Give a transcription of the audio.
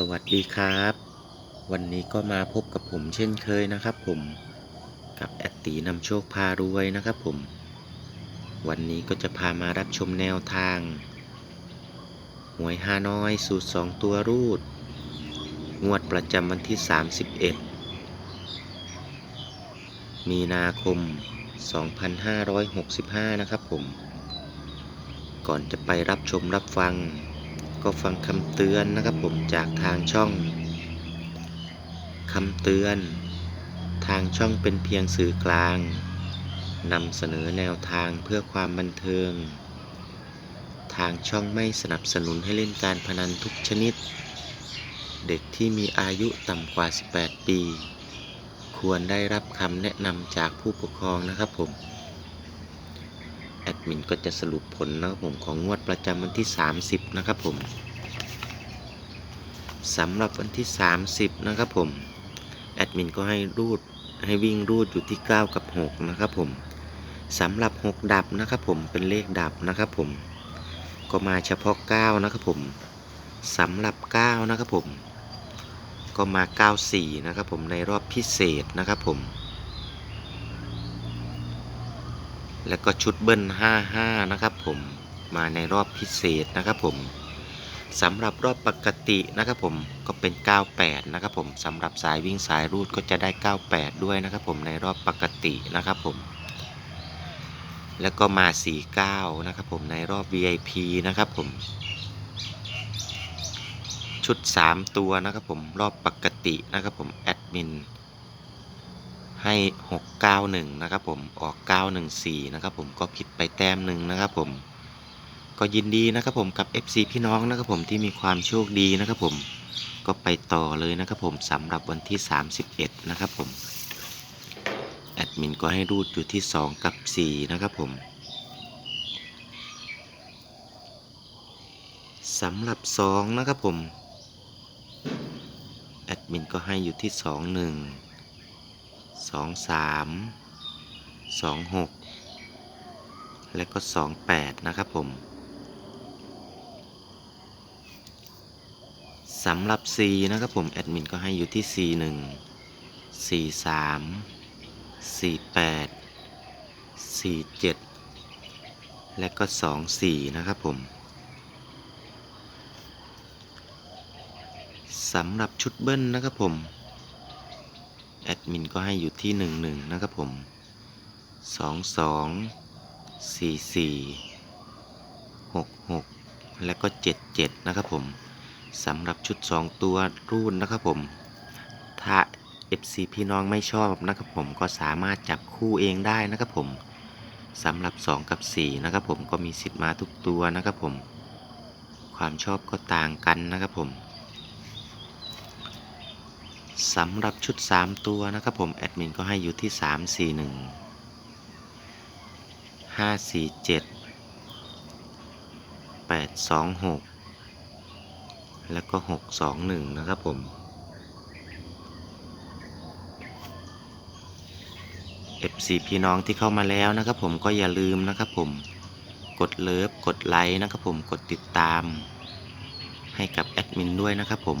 สวัสดีครับ วันนี้ก็มาพบกับผมเช่นเคยนะครับผมกับแอดตีนำโชคพารวยนะครับผม วันนี้ก็จะพามารับชมแนวทาง หวยฮานอยสูตร 2 ตัวรูด งวดประจำวันที่ 31 มีนาคม 2565 นะครับผม ก่อนจะไปรับชมรับฟัง ก็ฟังคำเตือนนะครับผมจากทางช่องคำเตือน ทางช่องเป็นเพียงสื่อกลางนำเสนอแนวทางเพื่อความบันเทิง ทางช่องไม่สนับสนุนให้เล่นการพนันทุกชนิด เด็กที่มีอายุต่ำกว่า 18 ปี ควรได้รับคำแนะนำจากผู้ปกครองนะครับผม มินก็จะสรุปผลนะครับผมของงวดประจำวันที่ 30 นะครับผมสำหรับวันที่ 30 นะครับผม แอดมินก็ให้รูดให้วิ่งรูดอยู่ที่ 9 กับ 6 นะครับผมสำหรับ 6 ดับนะครับผมเป็นเลขดับนะครับผม ก็มาเฉพาะ 9 นะครับผมสำหรับ 9 นะครับผม ก็มา 94 นะครับผมในรอบพิเศษนะครับผม แล้วก็ชุดเบิ้ล 55 นะครับผมมาในรอบพิเศษนะครับผมสำหรับรอบปกตินะครับผมก็เป็น 98 นะครับผมสำหรับสายวิ่งสายรูดก็จะได้ 98 ด้วยนะครับผมในรอบปกตินะครับผมแล้วก็มา 49 นะครับผมในรอบ VIP นะครับผมชุด 3 ตัวนะครับผมรอบปกตินะครับผมแอดมิน ให้ 691 นะครับผม ออก 914 นะครับผม ก็ผิดไปแต้มหนึ่งนะครับผม ก็ยินดีนะครับผมกับ FC พี่น้องนะครับผมที่มีความโชคดีนะครับผม ก็ไปต่อเลยนะครับผมสำหรับวันที่ 31 นะครับผม แอดมินก็ให้รูดอยู่ที่ 2 กับ 4 นะครับผมสำหรับ 2 นะครับผม แอดมินก็ให้อยู่ที่ 2 1 สองสามสองหกและก็สองแปดนะครับผมสำหรับ C นะครับผม แอดมินก็ให้อยู่ที่ C 1 4 3 4 8 4 7 และก็ 2 4 นะครับผมสำหรับชุดเบิ้ลนะครับผม แอดมินก็ให้อยู่ที่ 1 1 นะครับผม 2 2 4 4 6 6 และก็ 7 7 นะครับผมสำหรับชุด 2 ตัวรูดนะครับผม ถ้า FC พี่น้องไม่ชอบนะครับผมก็สามารถจับคู่เองได้นะครับผมสำหรับ 2 กับ 4 นะครับผมก็มีสิทธิ์มาทุกตัวนะครับผม ความชอบก็ต่างกันนะครับผม สำหรับชุด 3 ตัวนะครับผม แอดมินก็ให้อยู่ที่ 3 4 1 5 4 7 8 2 6 แล้วก็ 6 2 1 นะครับผม FC พี่น้องที่เข้ามาแล้วนะครับผมก็อย่าลืมนะครับผม กดเลิฟ กดไลค์นะครับผม กดติดตามให้กับแอดมินด้วยนะครับผม